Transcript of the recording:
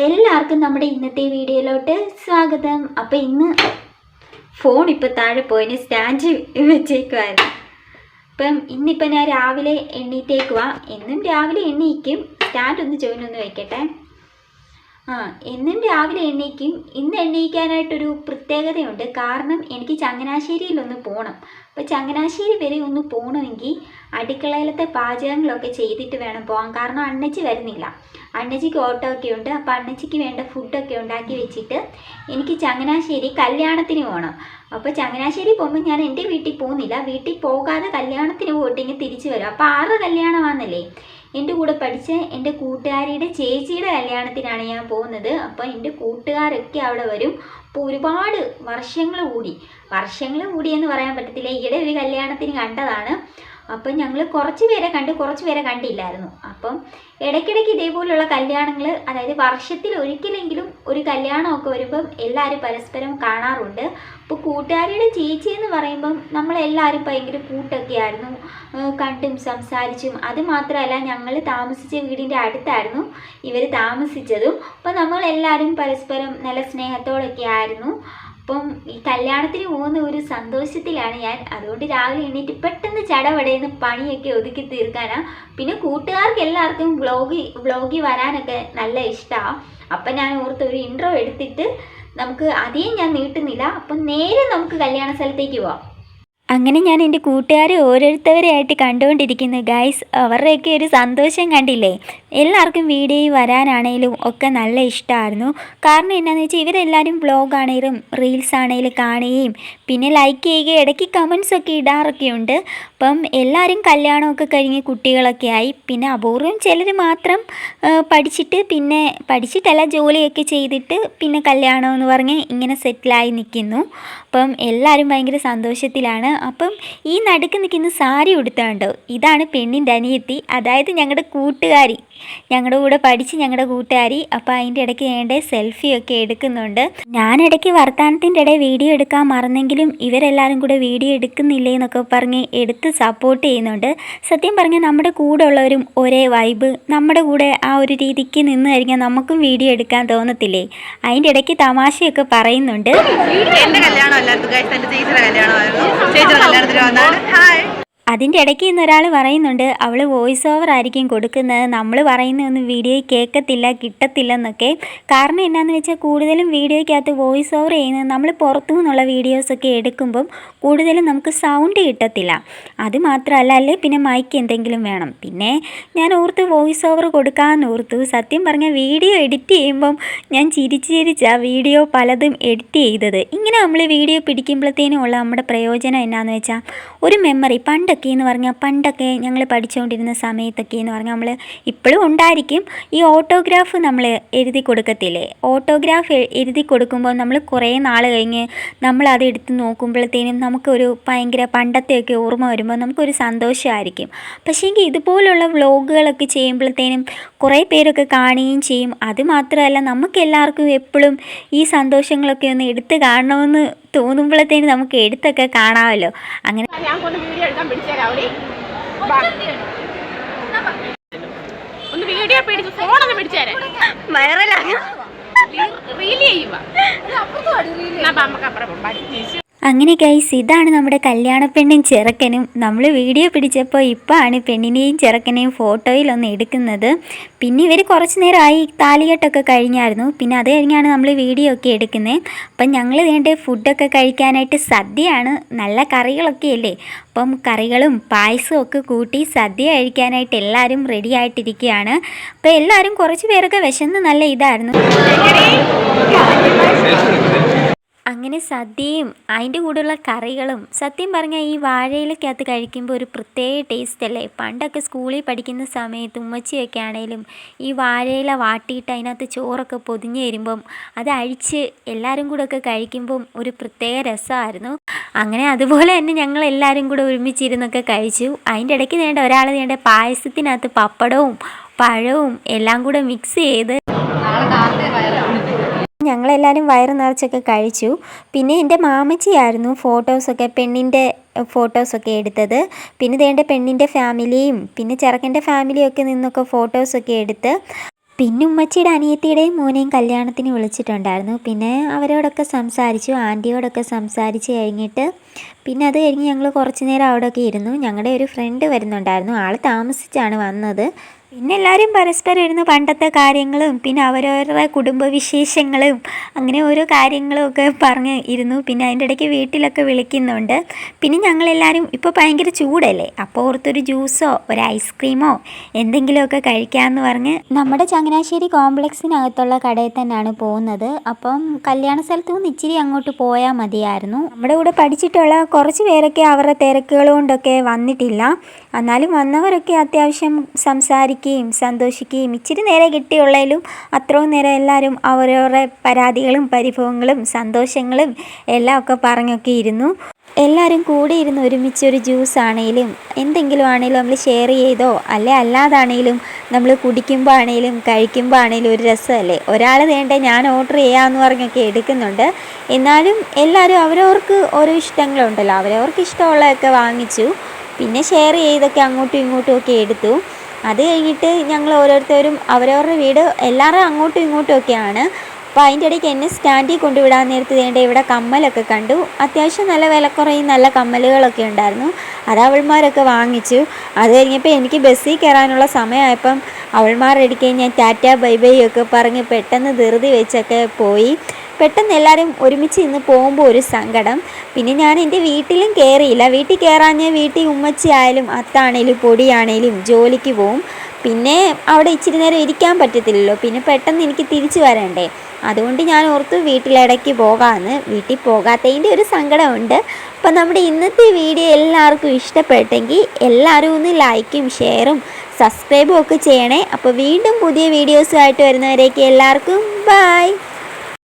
എല്ലാവർക്കും നമ്മുടെ ഇന്നത്തെ വീഡിയോയിലോട്ട് സ്വാഗതം. അപ്പം ഇന്ന് ഫോൺ ഇപ്പോൾ താഴെ പോയിന് സ്റ്റാൻഡ് വെച്ചേക്കുമായിരുന്നു അപ്പം ഇന്നിപ്പോൾ ഞാൻ രാവിലെ എണ്ണീറ്റേക്കുവാ എന്നും രാവിലെ എണ്ണീക്കും. സ്റ്റാൻഡ് ഒന്ന് ചോദിനൊന്ന് വയ്ക്കട്ടെ ആ എന്നും രാവിലെ എണ്ണീക്കും. ഇന്ന് എണ്ണീക്കാനായിട്ടൊരു പ്രത്യേകതയുണ്ട്. കാരണം എനിക്ക് ചങ്ങനാശ്ശേരിയിലൊന്ന് പോകണം അപ്പോൾ ചങ്ങനാശ്ശേരി വരെ ഒന്ന് പോകണമെങ്കിൽ അടുക്കളയിലത്തെ പാചകങ്ങളൊക്കെ ചെയ്തിട്ട് വേണം പോകാൻ കാരണം അണ്ണച്ചി വരുന്നില്ല. അണ്ണച്ചിക്ക് ഓട്ടോ ഒക്കെ ഉണ്ട്. അപ്പോൾ അണ്ണച്ചിക്ക് വേണ്ട ഫുഡൊക്കെ ഉണ്ടാക്കി വെച്ചിട്ട് എനിക്ക് ചങ്ങനാശ്ശേരി കല്യാണത്തിന് പോകണം അപ്പോൾ ചങ്ങനാശ്ശേരി പോകുമ്പോൾ ഞാൻ എന്റെ വീട്ടിൽ പോകുന്നില്ല. വീട്ടിൽ പോകാതെ കല്യാണത്തിന് പോയിട്ടെങ്കിൽ തിരിച്ചു വരും. അപ്പോൾ ആറ് കല്യാണമാണെന്നല്ലേ എന്റെ കൂടെ പഠിച്ച എന്റെ കൂട്ടുകാരിയുടെ ചേച്ചിയുടെ കല്യാണത്തിനാണ് ഞാൻ പോകുന്നത്. അപ്പോൾ എന്റെ കൂട്ടുകാരൊക്കെ അവിടെ വരും. അപ്പോൾ ഒരുപാട് വർഷങ്ങൾ കൂടി വർഷങ്ങൾ കൂടി എന്ന് പറയാൻ പറ്റത്തില്ല. ഈയിടെ ഒരു കല്യാണത്തിന് കണ്ടതാണ്. അപ്പം ഞങ്ങൾ കുറച്ച് പേരെ കണ്ട് കുറച്ച് പേരെ കണ്ടില്ലായിരുന്നു. അപ്പം ഇടയ്ക്കിടയ്ക്ക് ഇതേപോലുള്ള കല്യാണങ്ങൾ അതായത് വർഷത്തിൽ ഒരിക്കലെങ്കിലും ഒരു കല്യാണമൊക്കെ വരുമ്പം എല്ലാവരും പരസ്പരം കാണാറുണ്ട്. അപ്പോൾ കൂട്ടുകാരിയുടെ ചേച്ചി എന്ന് പറയുമ്പം നമ്മളെല്ലാവരും ഭയങ്കര കൂട്ടൊക്കെ ആയിരുന്നു. കണ്ടും സംസാരിച്ചും. അത് മാത്രമല്ല ഞങ്ങൾ താമസിച്ച വീടിന്റെ അടുത്തായിരുന്നു ഇവർ താമസിച്ചതും. അപ്പോൾ നമ്മളെല്ലാവരും പരസ്പരം നല്ല സ്നേഹത്തോടൊക്കെ ആയിരുന്നു. അപ്പം ഈ കല്യാണത്തിന് പോകുന്ന ഒരു സന്തോഷത്തിലാണ് ഞാൻ. അതുകൊണ്ട് രാവിലെ എണീറ്റ് പെട്ടെന്ന് ചടപടയെന്ന് പണിയൊക്കെ ഒതുക്കി തീർക്കാനാണ് പിന്നെ കൂട്ടുകാർക്ക് എല്ലാവർക്കും വ്ളോഗി വ്ളോഗി വരാനൊക്കെ നല്ല ഇഷ്ടമാണ് അപ്പം ഞാൻ ഓർത്ത് ഒരു ഇൻട്രോ എടുത്തിട്ട് നമുക്ക് അധികം ഞാൻ നീട്ടുന്നില്ല. അപ്പം നേരെ നമുക്ക് കല്യാണ സ്ഥലത്തേക്ക് പോവാം. അങ്ങനെ ഞാൻ എന്റെ കൂട്ടുകാരെ ഓരോരുത്തവരെയായിട്ട് കണ്ടുകൊണ്ടിരിക്കുന്നു. ഗൈസ് അവരുടെയൊക്കെ ഒരു സന്തോഷം കണ്ടില്ലേ? എല്ലാവർക്കും വീഡിയോയിൽ വരാനാണേലും ഒക്കെ നല്ല ഇഷ്ടമായിരുന്നു. കാരണം എന്നാന്ന് വെച്ചാൽ ഇവരെല്ലാവരും വ്ളോഗ് റീൽസ് ആണേലും കാണുകയും പിന്നെ ലൈക്ക് ചെയ്യുകയും ഇടയ്ക്ക് കമൻസ് ഒക്കെ ഇടാറൊക്കെ ഉണ്ട് അപ്പം എല്ലാവരും കല്യാണമൊക്കെ കഴിഞ്ഞ് കുട്ടികളൊക്കെ ആയി. പിന്നെ അപൂർവം ചിലർ മാത്രം പഠിച്ചിട്ട് പിന്നെ പഠിച്ചിട്ടല്ല ജോലിയൊക്കെ ചെയ്തിട്ട് പിന്നെ കല്യാണം എന്ന് പറഞ്ഞ് ഇങ്ങനെ സെറ്റിലായി നിൽക്കുന്നു അപ്പം എല്ലാവരും ഭയങ്കര സന്തോഷത്തിലാണ്. അപ്പം ഈ നടുക്ക് നിൽക്കുന്ന സാരി ഉടുത്തുണ്ടോ? ഇതാണ് പെണ്ണിന്റെ അനിയത്തി. അതായത് ഞങ്ങളുടെ കൂട്ടുകാരി. ഞങ്ങളുടെ കൂടെ പഠിച്ച് ഞങ്ങളുടെ കൂട്ടുകാരി അപ്പോൾ അതിന്റെ ഇടയ്ക്ക് ഞങ്ങളുടെ സെൽഫിയൊക്കെ എടുക്കുന്നുണ്ട്. ഞാനിടയ്ക്ക് വർത്തമാനത്തിന്റെ ഇടയിൽ വീഡിയോ എടുക്കാൻ മറന്നെങ്കിലും ഇവരെല്ലാവരും കൂടെ വീഡിയോ എടുക്കുന്നില്ലേ എന്നൊക്കെ പറഞ്ഞ് എടുത്ത് സപ്പോർട്ട് ചെയ്യുന്നുണ്ട്. സത്യം പറഞ്ഞാൽ നമ്മുടെ കൂടെ ഉള്ളവരും ഒരേ വൈബ് നമ്മുടെ കൂടെ ആ ഒരു രീതിക്ക് നിന്ന് കഴിഞ്ഞാൽ നമുക്കും വീഡിയോ എടുക്കാൻ തോന്നത്തില്ലേ? അതിന്റെ ഇടയ്ക്ക് തമാശയൊക്കെ പറയുന്നുണ്ട്. എന്റെ കല്യാണം അല്ലായിരുന്നു ചേച്ചിയുടെ കല്യാണമായിരുന്നു. ചേച്ചിയുടെ കല്യാണത്തിന് വന്നാണ് ഹായ് അതിന്റെ ഇടയ്ക്ക് ഇന്ന് ഒരാൾ പറയുന്നുണ്ട് അവൾ വോയിസ് ഓവർ ആയിരിക്കും കൊടുക്കുന്നത്. നമ്മൾ പറയുന്നതൊന്നും വീഡിയോയിൽ കേൾക്കത്തില്ല കിട്ടത്തില്ലെന്നൊക്കെ. കാരണം എന്നാന്ന് വെച്ചാൽ കൂടുതലും വീഡിയോയ്ക്കകത്ത് വോയിസ് ഓവർ ചെയ്യുന്നത് നമ്മൾ പുറത്തു നിന്നുള്ള വീഡിയോസൊക്കെ എടുക്കുമ്പം കൂടുതലും നമുക്ക് സൗണ്ട് കിട്ടത്തില്ല. അത് മാത്രമല്ല അല്ലേ? പിന്നെ മൈക്ക് എന്തെങ്കിലും വേണം. പിന്നെ ഞാൻ ഓർത്ത് വോയിസ് ഓവർ കൊടുക്കാമെന്ന് ഓർത്തു. സത്യം പറഞ്ഞാൽ വീഡിയോ എഡിറ്റ് ചെയ്യുമ്പം ഞാൻ ചിരിച്ച് ചിരിച്ചാ വീഡിയോ പലതും എഡിറ്റ് ചെയ്തത്. ഇങ്ങനെ നമ്മൾ വീഡിയോ പിടിക്കുമ്പോഴത്തേനും ഉള്ള നമ്മുടെ പ്രയോജനം എന്നാന്ന് വെച്ചാൽ ഒരു മെമ്മറി പണ്ടൊക്കെ എന്ന് പറഞ്ഞാൽ പണ്ടൊക്കെ ഞങ്ങൾ പഠിച്ചുകൊണ്ടിരുന്ന സമയത്തൊക്കെ എന്ന് പറഞ്ഞാൽ നമ്മൾ ഇപ്പോഴും ഉണ്ടായിരിക്കും. ഈ ഓട്ടോഗ്രാഫ് നമ്മൾ എഴുതി കൊടുക്കത്തില്ലേ? ഓട്ടോഗ്രാഫ് എഴുതി കൊടുക്കുമ്പോൾ നമ്മൾ കുറേ നാൾ കഴിഞ്ഞ് നമ്മളത് എടുത്ത് നോക്കുമ്പോഴത്തേനും നമുക്കൊരു ഭയങ്കര പണ്ടത്തെയൊക്കെ ഓർമ്മ വരുമ്പോൾ നമുക്കൊരു സന്തോഷമായിരിക്കും. പക്ഷേങ്കിൽ ഇതുപോലുള്ള വ്ളോഗുകളൊക്കെ ചെയ്യുമ്പോഴത്തേനും കുറേ പേരൊക്കെ കാണുകയും ചെയ്യും. അതുമാത്രമല്ല നമുക്കെല്ലാവർക്കും എപ്പോഴും ഈ സന്തോഷങ്ങളൊക്കെ ഒന്ന് എടുത്ത് കാണണമെന്ന് തോന്നുമ്പോഴത്തേനും നമുക്ക് എടുത്തൊക്കെ കാണാമല്ലോ. അങ്ങനെ ഞാൻ റീലി ചെയ്യുക നമുക്ക് അപ്പുറം. അങ്ങനെ ഗൈസ് ഇതാണ് നമ്മുടെ കല്യാണ പെണ്ണും ചെറുക്കനും. നമ്മൾ വീഡിയോ പിടിച്ചപ്പോൾ ഇപ്പോൾ ആണ് പെണ്ണിനെയും ചെറുക്കനെയും ഫോട്ടോയിലൊന്ന് എടുക്കുന്നത്. പിന്നെ ഇവർ കുറച്ച് നേരമായി താലികെട്ടൊക്കെ കഴിഞ്ഞായിരുന്നു. പിന്നെ അത് കഴിഞ്ഞാണ് നമ്മൾ വീഡിയോ ഒക്കെ എടുക്കുന്നത്. അപ്പം ഞങ്ങൾ വേണ്ട ഫുഡൊക്കെ കഴിക്കാനായിട്ട് സദ്യയാണ്. നല്ല കറികളൊക്കെ അല്ലേ? അപ്പം കറികളും പായസവും ഒക്കെ കൂട്ടി സദ്യ കഴിക്കാനായിട്ട് എല്ലാവരും റെഡി ആയിട്ടിരിക്കുകയാണ്. അപ്പോൾ എല്ലാവരും കുറച്ച് പേരൊക്കെ വിശന്ന് നല്ല ഇതായിരുന്നു. അങ്ങനെ സദ്യയും അതിന്റെ കൂടെയുള്ള കറികളും സത്യം പറഞ്ഞാൽ ഈ വാഴയിലക്കകത്ത് കഴിക്കുമ്പോൾ ഒരു പ്രത്യേക ടേസ്റ്റ് അല്ലേ? പണ്ടൊക്കെ സ്കൂളിൽ പഠിക്കുന്ന സമയത്ത് ഉമ്മച്ചിയൊക്കെ ആണേലും ഈ വാഴയില വാട്ടിയിട്ട് അതിനകത്ത് ചോറൊക്കെ പൊതിഞ്ഞ് തരുമ്പം അത് അഴിച്ച് എല്ലാവരും കൂടെ ഒക്കെ കഴിക്കുമ്പം ഒരു പ്രത്യേക രസമായിരുന്നു. അങ്ങനെ അതുപോലെ തന്നെ ഞങ്ങൾ എല്ലാവരും കൂടെ ഒരുമിച്ചിരുന്നൊക്കെ കഴിച്ചു. അതിന്റെ ഇടയ്ക്ക് വേണ്ട ഒരാൾ വേണ്ട പായസത്തിനകത്ത് പപ്പടവും പഴവും എല്ലാം കൂടെ മിക്സ് ചെയ്ത് ഞങ്ങളെല്ലാവരും വയറ് നിറച്ചൊക്കെ കഴിച്ചു. പിന്നെ എന്റെ മാമച്ചിയായിരുന്നു ഫോട്ടോസൊക്കെ പെണ്ണിന്റെ ഫോട്ടോസൊക്കെ എടുത്തത്. പിന്നെ ഇതേണ്ട പെണ്ണിന്റെ ഫാമിലിയും പിന്നെ ചെറുക്കന്റെ ഫാമിലിയൊക്കെ നിന്നൊക്കെ ഫോട്ടോസൊക്കെ എടുത്ത്. പിന്നെ ഉമ്മച്ചിയുടെ അനിയത്തിയുടെയും മോനെയും കല്യാണത്തിന് വിളിച്ചിട്ടുണ്ടായിരുന്നു. പിന്നെ അവരോടൊക്കെ സംസാരിച്ചു ആന്റിയോടൊക്കെ സംസാരിച്ച് കഴിഞ്ഞിട്ട്. പിന്നെ അത് കഴിഞ്ഞ് ഞങ്ങൾ കുറച്ച് നേരം അവിടെയൊക്കെ ഇരുന്നു. ഞങ്ങളുടെ ഒരു ഫ്രണ്ട് വരുന്നുണ്ടായിരുന്നു. ആൾ താമസിച്ചാണ് വന്നത്. പിന്നെ എല്ലാവരും പരസ്പരം ഇരുന്ന് പണ്ടത്തെ കാര്യങ്ങളും പിന്നെ അവരവരുടെ കുടുംബ വിശേഷങ്ങളും അങ്ങനെ ഓരോ കാര്യങ്ങളും ഒക്കെ പറഞ്ഞ് ഇരുന്നു. പിന്നെ അതിന്റെ ഇടയ്ക്ക് വീട്ടിലൊക്കെ വിളിക്കുന്നുണ്ട്. പിന്നെ ഞങ്ങളെല്ലാവരും ഇപ്പോൾ ഭയങ്കര ചൂടല്ലേ? അപ്പോൾ ഓർത്തൊരു ജ്യൂസോ ഒരു ഐസ്ക്രീമോ എന്തെങ്കിലുമൊക്കെ കഴിക്കാമെന്ന് പറഞ്ഞ് നമ്മുടെ ചങ്ങനാശ്ശേരി കോംപ്ലക്സിനകത്തുള്ള കടയിൽ തന്നെയാണ് പോകുന്നത്. അപ്പം കല്യാണ സ്ഥലത്ത് നിന്ന് ഇച്ചിരി അങ്ങോട്ട് പോയാൽ മതിയായിരുന്നു. നമ്മുടെ കൂടെ പഠിച്ചിട്ടുള്ള കുറച്ച് പേരൊക്കെ അവരുടെ തിരക്കുകൾ കൊണ്ടൊക്കെ വന്നിട്ടില്ല. എന്നാലും വന്നവരൊക്കെ അത്യാവശ്യം സംസാരിക്കുകയും സന്തോഷിക്കുകയും ഇച്ചിരി നേരം കിട്ടിയുള്ളതിലും അത്രയും നേരം എല്ലാവരും അവരവരുടെ പരാതികളും പരിഭവങ്ങളും സന്തോഷങ്ങളും എല്ലാം ഒക്കെ പറഞ്ഞൊക്കെ ഇരുന്നു. എല്ലാവരും കൂടി ഇരുന്ന് ഒരുമിച്ച് ഒരു ജ്യൂസ് ആണെങ്കിലും എന്തെങ്കിലും ആണെങ്കിലും നമ്മൾ ഷെയർ ചെയ്തോ അല്ലെ അല്ലാതാണെങ്കിലും നമ്മൾ കുടിക്കുമ്പോൾ ആണെങ്കിലും കഴിക്കുമ്പോൾ ആണെങ്കിലും ഒരു രസമല്ലേ? ഒരാൾ വേണ്ട ഞാൻ ഓർഡർ ചെയ്യാമെന്ന് പറഞ്ഞൊക്കെ എടുക്കുന്നുണ്ട്. എന്നാലും എല്ലാവരും അവരവർക്ക് ഓരോ ഇഷ്ടങ്ങളുണ്ടല്ലോ. അവരവർക്ക് ഇഷ്ടമുള്ളതൊക്കെ വാങ്ങിച്ചു. പിന്നെ ഷെയർ ചെയ്തൊക്കെ അങ്ങോട്ടും ഇങ്ങോട്ടും ഒക്കെ എടുത്തു. അത് കഴിഞ്ഞിട്ട് ഞങ്ങൾ ഓരോരുത്തരും അവരവരുടെ വീട് എല്ലാവരും അങ്ങോട്ടും ഇങ്ങോട്ടും ഒക്കെയാണ്. അപ്പോൾ അതിന്റെ ഇടയ്ക്ക് എന്നെ സ്റ്റാൻഡിൽ കൊണ്ടുവിടാൻ നേരത്തെ വേണ്ട ഇവിടെ കമ്മലൊക്കെ കണ്ടു. അത്യാവശ്യം നല്ല വിലക്കുറയും നല്ല കമ്മലുകളൊക്കെ ഉണ്ടായിരുന്നു. അത് അവൾമാരൊക്കെ വാങ്ങിച്ചു. അത് കഴിഞ്ഞപ്പോൾ എനിക്ക് ബസ്സിൽ കയറാനുള്ള സമയമായപ്പം അവൾമാരുടെ ഇടയ്ക്ക് ഞാൻ ടാറ്റ ബൈ ബൈ ഒക്കെ പറഞ്ഞ് പെട്ടെന്ന് ധൃതി വെച്ചൊക്കെ പോയി. പെട്ടെന്ന് എല്ലാവരും ഒരുമിച്ച് ഇന്ന് പോകുമ്പോൾ ഒരു സങ്കടം. പിന്നെ ഞാൻ എന്റെ വീട്ടിലും കയറിയില്ല വീട്ടിൽ കയറാഞ്ഞ് വീട്ടിൽ ഉമ്മച്ചി ആയാലും അത്താണേലും പൊടിയാണേലും ജോലിക്ക് പോവും. പിന്നെ അവിടെ ഇച്ചിരി നേരം ഇരിക്കാൻ പറ്റത്തില്ലല്ലോ. പിന്നെ പെട്ടെന്ന് എനിക്ക് തിരിച്ചു വരണ്ടേ. അതുകൊണ്ട് ഞാൻ ഓർത്തു വീട്ടിലിടയ്ക്ക് പോകാമെന്ന്. വീട്ടിൽ പോകാത്തതിന്റെ ഒരു സങ്കടമുണ്ട്. അപ്പോൾ നമ്മുടെ ഇന്നത്തെ വീഡിയോ എല്ലാവർക്കും ഇഷ്ടപ്പെട്ടെങ്കിൽ എല്ലാവരും ഒന്ന് ലൈക്കും ഷെയറും സബ്സ്ക്രൈബും ഒക്കെ ചെയ്യണേ. അപ്പോൾ വീണ്ടും പുതിയ വീഡിയോസുമായിട്ട് വരുന്നവരേക്ക് എല്ലാവർക്കും ബൈ.